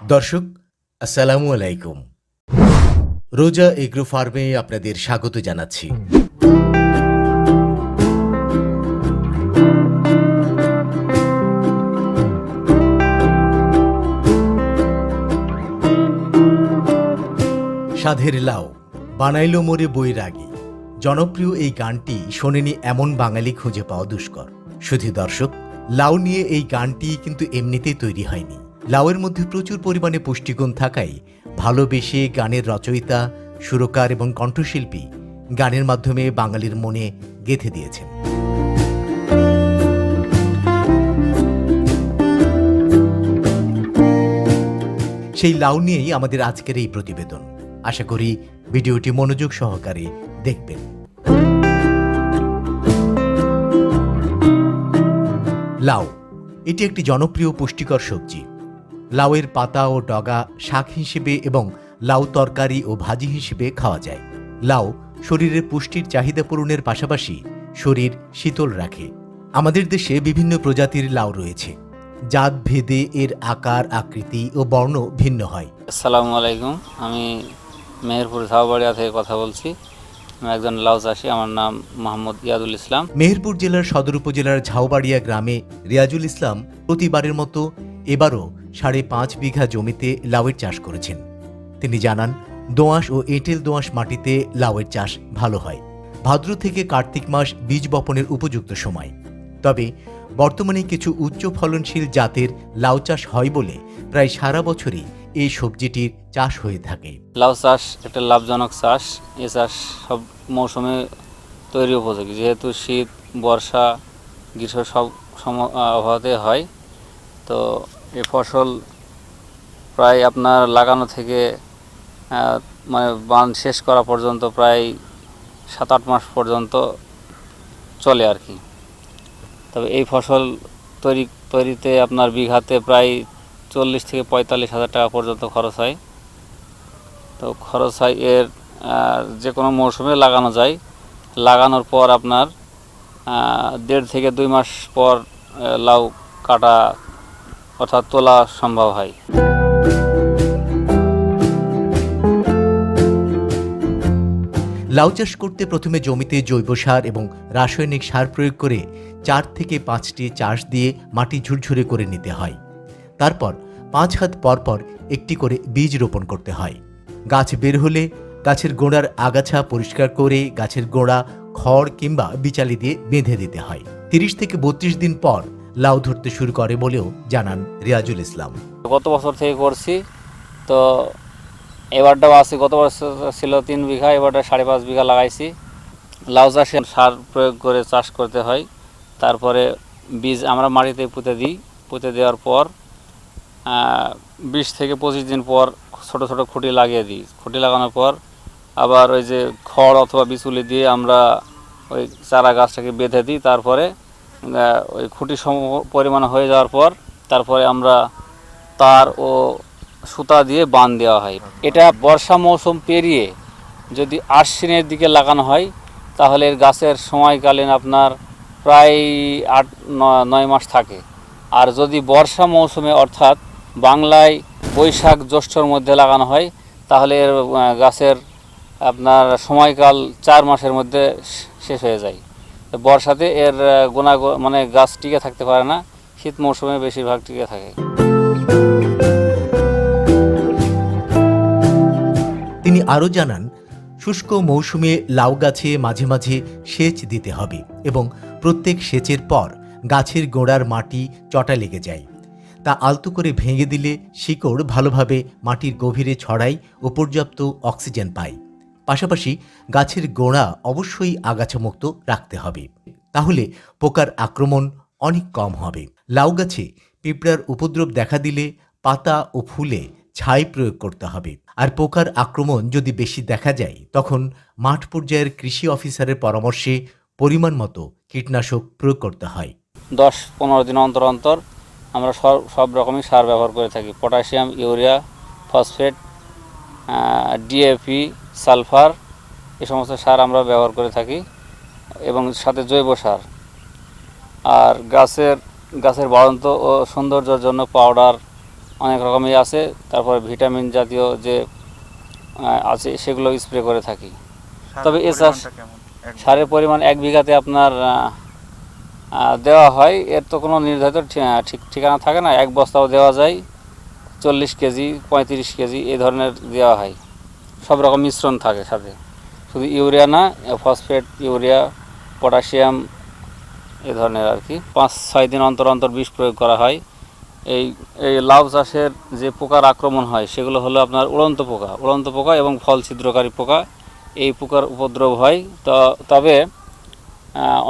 দর্শক, আসসালামু আলাইকুম। রোজা এগ্রো ফার্মে আপনাদের স্বাগত জানাচ্ছি। সাধের লাউ, বানাইলো মোরে বৈরাগী। জনপ্রিয় এই গানটি শোনেনি এমন বাঙালি খুঁজে পাওয়া দুষ্কর। শুধু দর্শক, লাউ নিয়ে এই গানটি কিন্তু এমনিতেই তৈরি হয়নি। লাউয়ের মধ্যে প্রচুর পরিমাণে পুষ্টিগুণ থাকায় ভালোবেসে গানের রচয়িতা, সুরকার এবং কণ্ঠশিল্পী গানের মাধ্যমে বাঙালির মনে গেঁথে দিয়েছেন। সেই লাউ নিয়েই আমাদের আজকের এই প্রতিবেদন। আশা করি ভিডিওটি মনোযোগ সহকারে দেখবেন। লাউ, এটি একটি জনপ্রিয় পুষ্টিকর সবজি। লাউয়ের পাতা ও ডগা শাক হিসেবে এবং লাউ তরকারি ও ভাজি হিসেবে খাওয়া যায়। লাউ শরীরের পুষ্টির চাহিদা পূরণের পাশাপাশি শরীর শীতল রাখে। আমাদের দেশে বিভিন্ন প্রজাতির লাউ রয়েছে। জাত ভেদে এর আকার আকৃতি ও বর্ণ ভিন্ন হয়। আসসালামু আলাইকুম। আমি মেহেরপুর ঝাউবাড়িয়া থেকে কথা বলছি। আমি একজন লাউ চাষি। আমার নাম মোহাম্মদ ইয়াদুল ইসলাম। মেহেরপুর জেলার সদর উপজেলার ঝাউবাড়িয়া গ্রামে রিয়াজুল ইসলাম প্রতিবারের মতো এবারও সাড়ে পাঁচ বিঘা জমিতে লাউয়ের চাষ করেছেন। তিনি জানান দোআঁশ ও এঁটেল দোআঁশ মাটিতে লাউয়ের চাষ ভালো হয়। ভাদ্র থেকে কার্তিক মাস বীজ বপনের উপযুক্ত সময়। তবে বর্তমানে কিছু উচ্চ ফলনশীল জাতের লাউ চাষ হয় বলে প্রায় সারা বছরই এই সবজিটির চাষ হয়ে থাকে। লাউ চাষ একটা লাভজনক চাষ। এ চাষ সব মৌসুমে তৈরি উপযোগী। যেহেতু শীত, বর্ষা, গ্রীষ্ম সব আবহাওয়াতে হয়, তো এই ফসল প্রায় আপনার লাগানো থেকে মানে বান শেষ করা পর্যন্ত প্রায় সাত আট মাস পর্যন্ত চলে আর কি। তবে এই ফসল তৈরি, তৈরিতে আপনার বিঘাতে প্রায় চল্লিশ থেকে পঁয়তাল্লিশ হাজার টাকা পর্যন্ত খরচ হয়। তো খরচ হয় এর যে কোনো মৌসুমে লাগানো যায়। লাগানোর পর আপনার দেড় থেকে দুই মাস পর লাউ কাটা অর্থাৎ তোলা সম্ভব হয়। লাউ চাষ করতে প্রথমে জমিতে জৈব সার এবং রাসায়নিক সার প্রয়োগ করে চার থেকে পাঁচটি চাষ দিয়ে মাটি ঝুরঝুরে করে নিতে হয়। তারপর পাঁচ হাত পর পর একটি করে বীজ রোপণ করতে হয়। গাছ বের হলে গাছের গোড়ার আগাছা পরিষ্কার করে গাছের গোড়া, খড় কিংবা বিচালি দিয়ে বেঁধে দিতে হয়। তিরিশ থেকে বত্রিশ দিন পর লাউ ধরতে শুরু করে বলেও জানান রিয়াজুল ইসলাম। গত বছর থেকে করছি, তো এবারটাও আছে গত বছর ছিল তিন বিঘা, এবারটা সাড়ে পাঁচ বিঘা লাগাইছি। লাউ চাষে সার প্রয়োগ করে চাষ করতে হয়, তারপরে বীজ আমরা মাটিতে পুঁতে দিই, পুঁতে দেওয়ার পর বিশ থেকে পঁচিশ দিন পর ছোট ছোট খুঁটি লাগিয়ে দিই। খুঁটি লাগানোর পর আবার ওই যে খড় অথবা বিচুলি দিয়ে আমরা ওই চারা গাছটাকে বেঁধে দিই, তারপরে ওই খুঁটি সম পরিমাণ হয়ে যাওয়ার পর তারপরে আমরা তার ও সুতা দিয়ে বান দেওয়া হয়। এটা বর্ষা মৌসুম পেরিয়ে যদি আশ্বিনের দিকে লাগানো হয়, তাহলে এর গাছের সময়কালীন আপনার প্রায় আট নয় মাস থাকে। আর যদি বর্ষা মৌসুমে অর্থাৎ বাংলায় বৈশাখ জ্যৈষ্ঠর মধ্যে লাগানো হয়, তাহলে এর গাছের আপনার সময়কাল চার মাসের মধ্যে শেষ হয়ে যায়। বর্ষাতে এর গুণা মানে গাছ টিকে থাকতে পারে না। শীত মৌসুমে বেশিরভাগ টিকে থাকে। তিনি আরও জানান, শুষ্ক মৌসুমে লাউ গাছে মাঝে মাঝে সেচ দিতে হবে এবং প্রত্যেক সেচের পর গাছের গোড়ার মাটি চটা লেগে যায়। তা আলতো করে ভেঙে দিলে শিকড় ভালোভাবে মাটির গভীরে ছড়ায় ও পর্যাপ্ত অক্সিজেন পায়। পাশাপাশি গাছের গোড়া অবশ্যই আগাছামুক্ত রাখতে হবে। তাহলে পোকার আক্রমণ অনেক কম হবে। লাউ গাছে পিঁপড়ার উপদ্রব দেখা দিলে পাতা ও ফুলে ছাই প্রয়োগ করতে হবে। আর পোকার আক্রমণ যদি বেশি দেখা যায়, তখন মাঠ পর্যায়ের কৃষি অফিসারের পরামর্শে পরিমাণ মতো কীটনাশক প্রয়োগ করতে হয়। দশ পনেরো দিন অন্তর অন্তর আমরা সব সব রকমই সার ব্যবহার করে থাকি। Potassium, urea, phosphate DAP sulphur এ সমস্ত সার আমরা ব্যবহার করে থাকি এবং সাথে জৈব সার। আর গাছের গাছের বাড়ন্ত ও সৌন্দর্যের জন্য পাউডার অনেক রকমই আছে তারপরে ভিটামিন জাতীয় যে আছে সেগুলো স্প্রে করে থাকি। তবে এ চাষ- সারের পরিমাণ এক বিঘাতে আপনার দেওয়া হয় এর তো কোনো নির্ধারিত ঠিক ঠিকানা থাকে না এক বস্তাও দেওয়া যায় চল্লিশ কেজি পঁয়ত্রিশ কেজি এই ধরনের দেওয়া হয়। সব রকম মিশ্রণ থাকে সাথে। শুধু ইউরিয়া না ফসফেট, ইউরিয়া, পটাশিয়াম, এ ধরনের আর কি। পাঁচ, ছয় দিন অন্তর অন্তর বিষ প্রয়োগ করা হয়। এই এই লাউ চাষের যে পোকার আক্রমণ হয়, সেগুলো হলো আপনার উড়ন্ত পোকা। উড়ন্ত পোকা এবং ফল ছিদ্রকারী পোকা, এই পোকার উপদ্রব হয়। তবে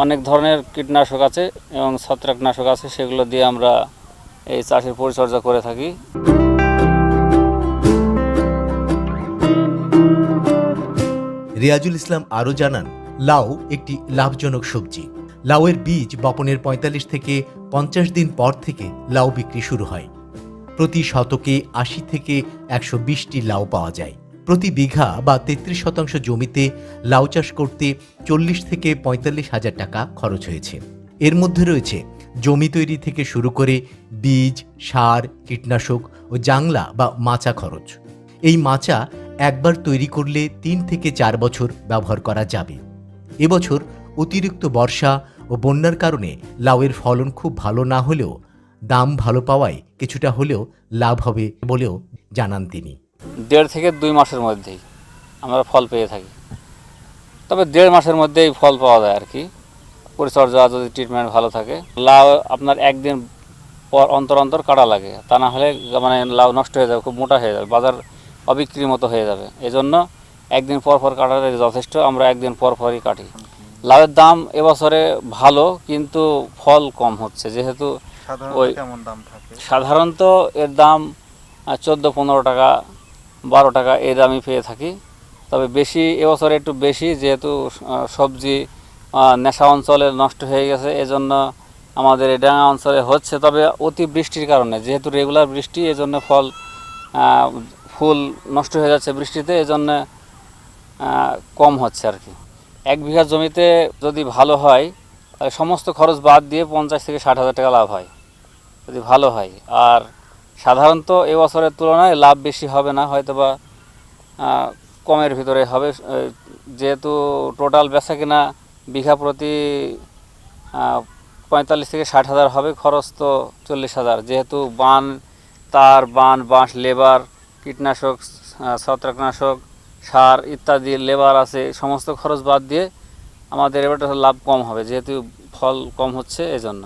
অনেক ধরনের কীটনাশক আছে এবং ছত্রাকনাশক আছে, সেগুলো দিয়ে আমরা এই চাষের পরিচর্যা করে থাকি। রিয়াজুল ইসলাম আরও জানান, লাউ একটি লাভজনক সবজি। লাউয়ের বীজ বপনের ৪৫ থেকে পঞ্চাশ দিন পর থেকে লাউ বিক্রি শুরু হয়। প্রতি শতকে আশি থেকে একশো বিশটি লাউ পাওয়া যায়। প্রতি বিঘা বা তেত্রিশ শতাংশ জমিতে লাউ চাষ করতে চল্লিশ থেকে পঁয়তাল্লিশ হাজার টাকা খরচ হয়েছে। এর মধ্যে রয়েছে জমি তৈরি থেকে শুরু করে বীজ, সার, কীটনাশক ও জাংলা বা মাচা খরচ। এই মাচা একবার তৈরি করলে তিন থেকে চার বছর ব্যবহার করা যাবে। এবছর অতিরিক্ত বর্ষা ও বন্যার কারণে লাউয়ের ফলন খুব ভালো না হলেও দাম ভালো পাওয়ায় কিছুটা হলেও লাভ হবে বলেও জানান তিনি। দেড় থেকে দুই মাসের মধ্যেই আমরা ফল পেয়ে থাকি। তবে দেড় মাসের মধ্যেই ফল পাওয়া যায় আর কি পরিচর্যা যদি ট্রিটমেন্ট ভালো থাকে, লাউ আপনার একদিন পর অন্তর অন্তর কাটা লাগে। তা না হলে মানে লাউ নষ্ট হয়ে যাবে, খুব মোটা হয়ে যাবে। বাজার অবিক্রির মতো হয়ে যাবে। এই জন্য একদিন পর পর কাটালে যথেষ্ট আমরা একদিন পর পরই কাটি। লাউয়ের দাম এবছরে ভালো কিন্তু ফল কম হচ্ছে। যেহেতু ওই- দাম সাধারণত এর দাম চোদ্দ পনেরো টাকা বারো টাকা এই দামই পেয়ে থাকি। তবে বেশি এবছরে একটু বেশি যেহেতু সবজি নেশা অঞ্চলে নষ্ট হয়ে গেছে এজন্য আমাদের এই ডাঙ্গা অঞ্চলে হচ্ছে। তবে অতি বৃষ্টির কারণে যেহেতু রেগুলার বৃষ্টি এজন্য ফল ফুল নষ্ট হয়ে যাচ্ছে বৃষ্টিতে, এজন্য কম হচ্ছে আর কি। এক বিঘা জমিতে যদি ভালো হয় সমস্ত খরচ বাদ দিয়ে পঞ্চাশ থেকে ষাট হাজার টাকা লাভ হয়, যদি ভালো হয়। আর সাধারণত এবছরের তুলনায় লাভ বেশি হবে না হয়তো বা কমের ভিতরে হবে। যেহেতু টোটাল বেচা কিনা বিঘা প্রতি পঁয়তাল্লিশ থেকে ষাট হাজার হবে, খরচ তো চল্লিশ হাজার। যেহেতু বান, তার, বান, বাঁশ, লেবার কীটনাশক ছত্রাকনাশক সার ইত্যাদি লেবার আছে সমস্ত খরচ বাদ দিয়ে আমাদের এবার লাভ কম হবে যেহেতু ফল কম হচ্ছে এজন্য।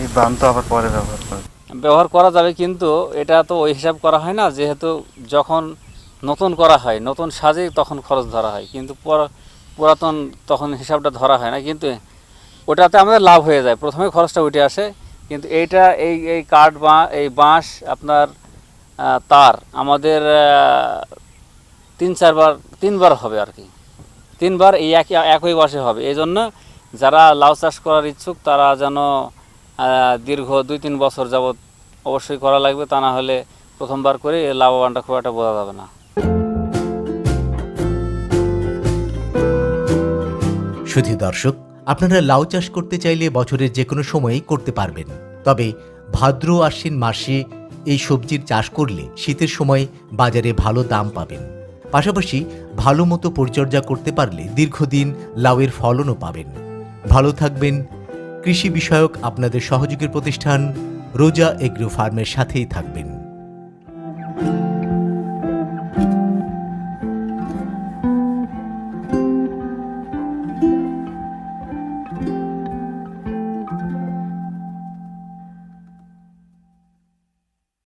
এই বান তো আবার পরে ব্যবহার করে ব্যবহার করা যাবে কিন্তু এটা তো ওই হিসাব করা হয় না যেহেতু যখন নতুন করা হয় নতুন সাজে তখন খরচ ধরা হয় কিন্তু পুরা- পুরাতন তখন হিসাবটা ধরা হয় না কিন্তু ওটাতে আমাদের লাভ হয়ে যায় প্রথমে খরচটা উঠে আসে কিন্তু এইটা এই এই কাঠ বা এই বাঁশ আপনার তার। আমাদের তিন চারবার তিনবার হবে আর কি। তিনবার এই একই একই বর্ষে হবে। এই জন্য যারা লাউ চাষ করার ইচ্ছুক, তারা যেন দীর্ঘ দুই, তিন বছর যাবৎ অবশ্যই করা লাগবে। তা না হলে প্রথমবার করে লাভবানটা খুব একটা বোঝা যাবে না। শুধু দর্শক, আপনারা লাউ চাষ করতে চাইলে বছরের যে কোনো সময়েই করতে পারবেন। তবে ভাদ্র আশ্বিন মাসে এই সবজির চাষ করলে শীতের সময় বাজারে ভালো দাম পাবেন। পাশাপাশি ভালো মতো পরিচর্যা করতে পারলে দীর্ঘদিন লাউয়ের ফলনও পাবেন। ভালো থাকবেন। কৃষি বিষয়ক আপনাদের সহযোগী প্রতিষ্ঠান রোজা এগ্রো ফার্মের সাথেই থাকবেন।